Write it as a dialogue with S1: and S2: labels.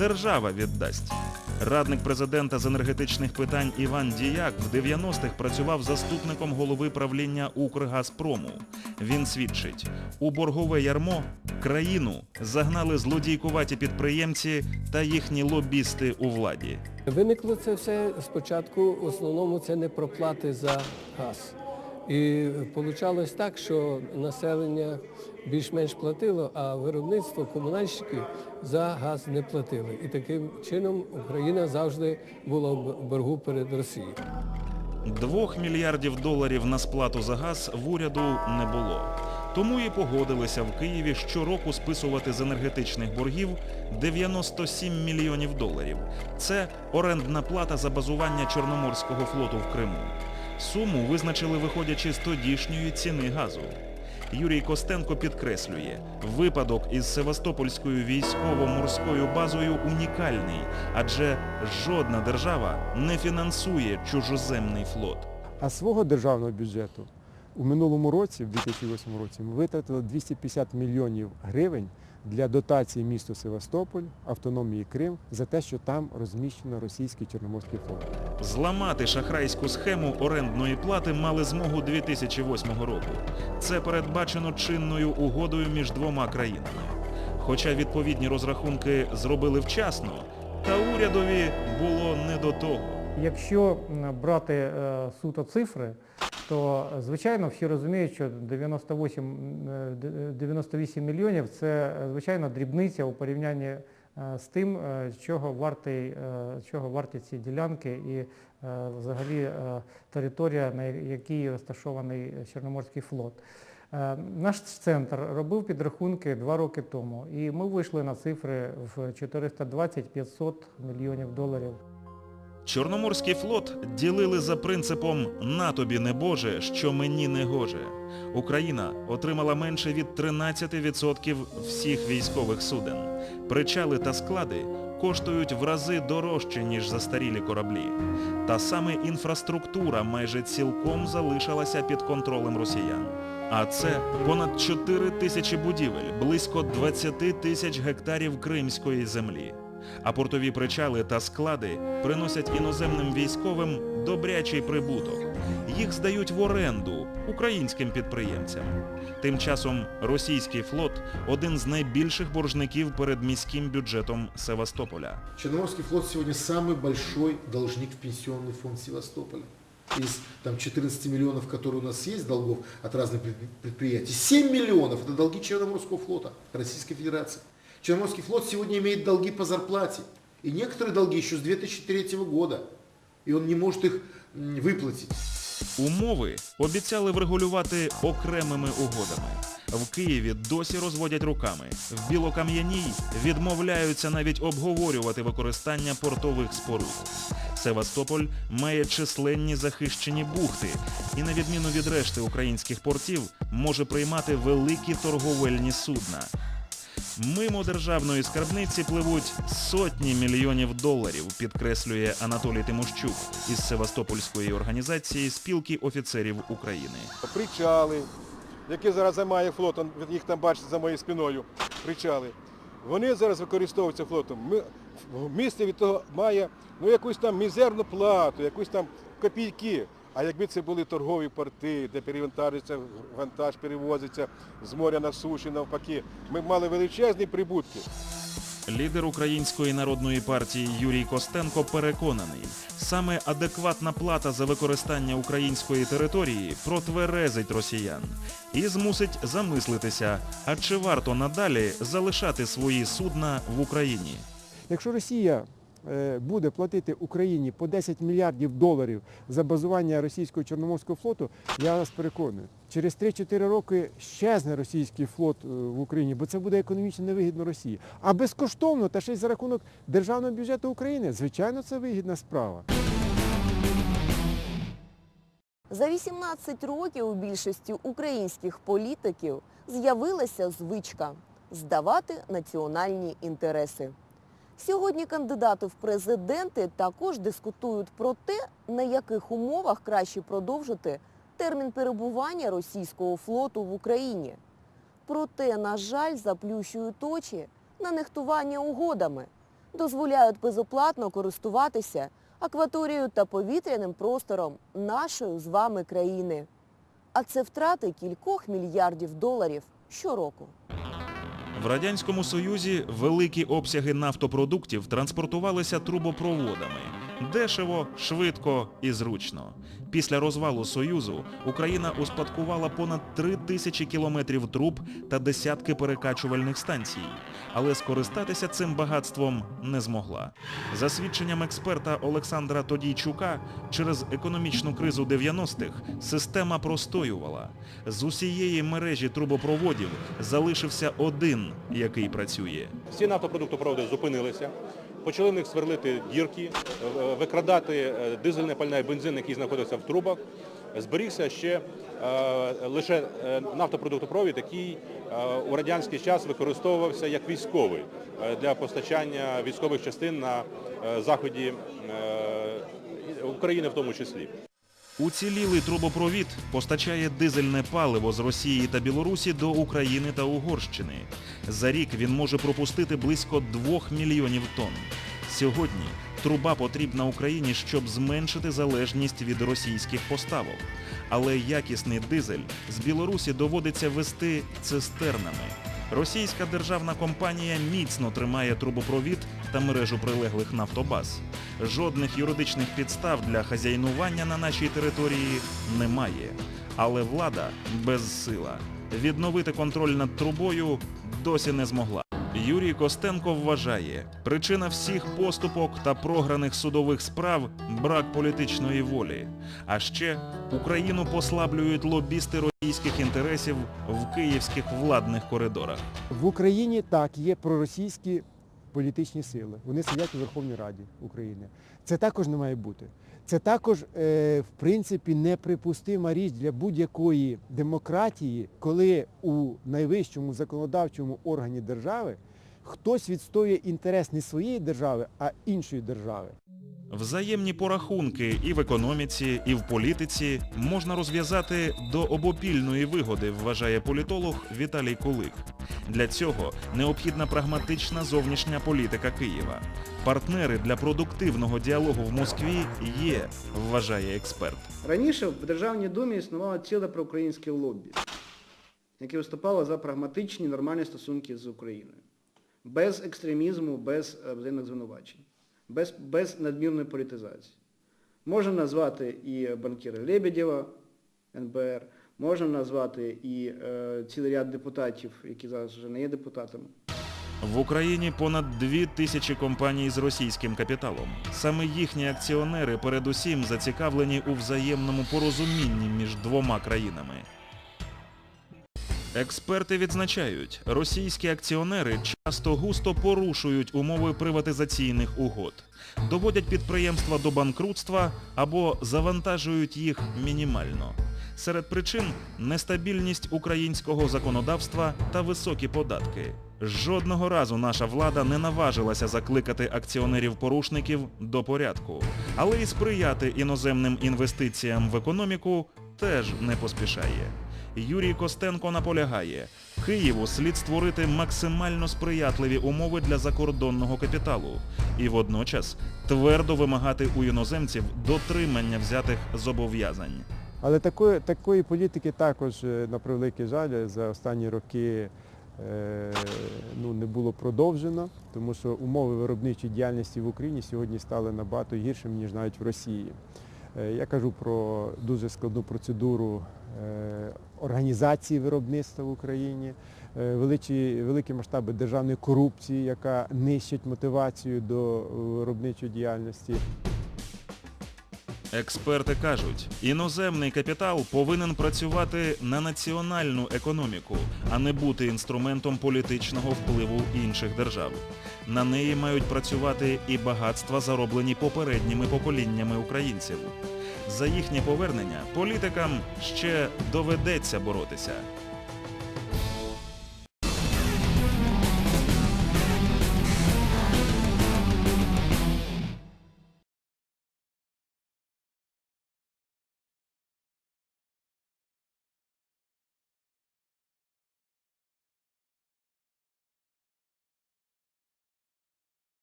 S1: держава віддасть. Радник президента з енергетичних питань Іван Діяк в 90-х працював заступником голови правління Укргазпрому. Він свідчить, у боргове ярмо країну загнали злодійкуваті підприємці та їхні лобісти у владі.
S2: Виникло це все спочатку, в основному це не проплати за газ. І вийшло так, що населення більш-менш платило, а виробництво комунальщики за газ не платили. І таким чином Україна завжди була в боргу перед Росією.
S1: Двох мільярдів доларів на сплату за газ в уряду не було. Тому і погодилися в Києві щороку списувати з енергетичних боргів 97 мільйонів доларів. Це орендна плата за базування Чорноморського флоту в Криму. Суму визначили виходячи з тодішньої ціни газу. Юрій Костенко підкреслює, випадок із Севастопольською військово-морською базою унікальний, адже жодна держава не фінансує чужоземний флот.
S3: А свого державного бюджету у минулому році, в 2008 році, ми витратили 250 мільйонів гривень для дотації місту Севастополь, автономії Крим, за те, що там розміщено російський Чорноморський флот.
S1: Зламати шахрайську схему орендної плати мали змогу 2008 року. Це передбачено чинною угодою між двома країнами. Хоча відповідні розрахунки зробили вчасно, та урядові було не до того.
S4: Якщо брати е, суто цифри, то звичайно всі розуміють, що 98, е, 98 мільйонів це е, звичайно дрібниця у порівнянні з тим, е, чого вартий, е, чого варті ці ділянки і взагалі територія, на якій розташований Чорноморський флот. Е, Наш центр робив підрахунки два роки тому, і ми вийшли на цифри в 420-500 мільйонів доларів.
S1: Чорноморський флот ділили за принципом «на тобі не Боже, що мені не гоже». Україна отримала менше від 13% всіх військових суден. Причали та склади коштують в рази дорожче, ніж застарілі кораблі. Та саме інфраструктура майже цілком залишилася під контролем росіян. А це понад 4 тисячі будівель, близько 20 тисяч гектарів кримської землі А портові причали та склади приносять іноземним військовим добрячий прибуток. Їх здають в оренду українським підприємцям. Тим часом російський флот один з найбільших боржників перед міським бюджетом Севастополя.
S5: Черноморский флот сегодня самый большой должник в пенсионный фонд Севастополя. Из там, 14 миллионов, которые у нас есть долгов от разных предпри- предприятий, 7 миллионов это долги Черноморского флота Российской Федерации. Черноморский флот сегодня имеет долги по зарплате. И некоторые долги еще с 2003 года. И он не может их м, выплатить.
S1: Умови обіцяли врегулювати окремими угодами. В Києві досі розводять руками. В Білокам'яній відмовляються навіть обговорювати використання портових споруд. Севастополь має численні захищені бухти і, на відміну від решти українських портів, може приймати великі торговельні судна. Мимо державної скарбниці пливуть сотні мільйонів доларів, підкреслює Анатолій Тимощук із Севастопольської організації спілки офіцерів України.
S6: причали, які зараз займає флотом, їх там бачите за моєю спиною, причали. Вони зараз використовуються флотом. Ми, в місті від того має ну, якусь там мізерну плату, якусь там копійки. А якби це були торгові порти, де перевантажується вантаж, перевозиться з моря на суші, навпаки, ми б мали величезні прибутки.
S1: Лідер Української народної партії Юрій Костенко переконаний, саме адекватна плата за використання української території протверезить росіян і змусить замислитися, а чи варто надалі залишати свої судна в Україні.
S3: Якщо Росія буде платити Україні по 10 мільярдів доларів за базування російського Чорноморського флоту, я вас переконую, через 3-4 роки щезне російський флот е, в Україні, бо це буде економічно невигідно Росії. А безкоштовно та ще й за рахунок державного бюджету України, звичайно, це вигідна справа.
S7: За 18 років у більшості українських політиків з'явилася звичка здавати національні інтереси. Сьогодні кандидати в президенти також дискутують про те, на яких умовах краще продовжити термін перебування російського флоту в Україні. Проте, на жаль, заплющують очі на нехтування угодами. дозволяють безоплатно користуватися акваторією та повітряним простором нашої з вами країни. А це втрати кількох мільярдів доларів щороку.
S1: В Радянському Союзі великі обсяги нафтопродуктів транспортувалися трубопроводами. Дешево, швидко і зручно. Після розвалу Союзу Україна успадкувала понад три тисячі кілометрів труб та десятки перекачувальних станцій, але скористатися цим багатством не змогла. За свідченням експерта Олександра Тодійчука, через економічну кризу 90-х система простоювала. З усієї мережі трубопроводів залишився один, який працює.
S8: Всі нафтопродуктопроводи зупинилися, почали в них сверлити дірки, е, викрадати е, дизельне пальне і бензин, який знаходився в трубах. Зберігся ще е, лише е, нафтопродуктопровід, який е, у радянський час використовувався як військовий е, для постачання військових частин на е, заході е, України в тому числі.
S1: Уцілілий трубопровід постачає дизельне паливо з Росії та Білорусі до України та Угорщини. За рік він може пропустити близько 2 мільйонів тонн. Сьогодні труба потрібна Україні, щоб зменшити залежність від російських поставок. Але якісний дизель з Білорусі доводиться вести цистернами. Російська державна компанія міцно тримає трубопровід та мережу прилеглих нафтобаз. Жодних юридичних підстав для хазяйнування на нашій території немає. Але влада безсила. Відновити контроль над трубою досі не змогла. Юрій Костенко вважає, причина всіх поступок та програних судових справ брак політичної волі. А ще Україну послаблюють лобісти російських інтересів в київських владних коридорах.
S3: В Україні так є проросійські політичні сили. Вони сидять у Верховній Раді України. Це також не має бути. Це також, е, в принципі, неприпустима річ для будь-якої демократії, коли у найвищому законодавчому органі держави хтось відстоює інтерес не своєї держави, а іншої держави.
S1: Взаємні порахунки і в економіці, і в політиці можна розв'язати до обопільної вигоди, вважає політолог Віталій Кулик. Для цього необхідна прагматична зовнішня політика Києва. Партнери для продуктивного діалогу в Москві є, вважає експерт.
S9: Раніше в Державній думі існувало ціле проукраїнське лоббі, яке виступало за прагматичні нормальні стосунки з Україною. Без екстремізму, без е, взаємних звинувачень, без, без надмірної політизації. Можна назвати і банкіра Лебедєва, НБР, можна назвати і е, цілий ряд депутатів, які зараз вже не є депутатами.
S1: В Україні понад дві тисячі компаній з російським капіталом. Саме їхні акціонери передусім зацікавлені у взаємному порозумінні між двома країнами. Експерти відзначають, російські акціонери часто густо порушують умови приватизаційних угод, доводять підприємства до банкрутства або завантажують їх мінімально. Серед причин нестабільність українського законодавства та високі податки. Жодного разу наша влада не наважилася закликати акціонерів-порушників до порядку, але і сприяти іноземним інвестиціям в економіку теж не поспішає. Юрій Костенко наполягає, Києву слід створити максимально сприятливі умови для закордонного капіталу і водночас твердо вимагати у іноземців дотримання взятих зобов'язань.
S3: Але такої, такої політики також, е, на превеликий жаль, за останні роки ну, не було продовжено, тому що умови виробничої діяльності в Україні сьогодні стали набагато гіршими, ніж навіть в Росії. Е, Я кажу про дуже складну процедуру е, організації виробництва в Україні, е, великі, великі масштаби державної корупції, яка нищить мотивацію до е, виробничої діяльності.
S1: Експерти кажуть, іноземний капітал повинен працювати на національну економіку, а не бути інструментом політичного впливу інших держав. На неї мають працювати і багатства, зароблені попередніми поколіннями українців. За їхнє повернення політикам ще доведеться боротися.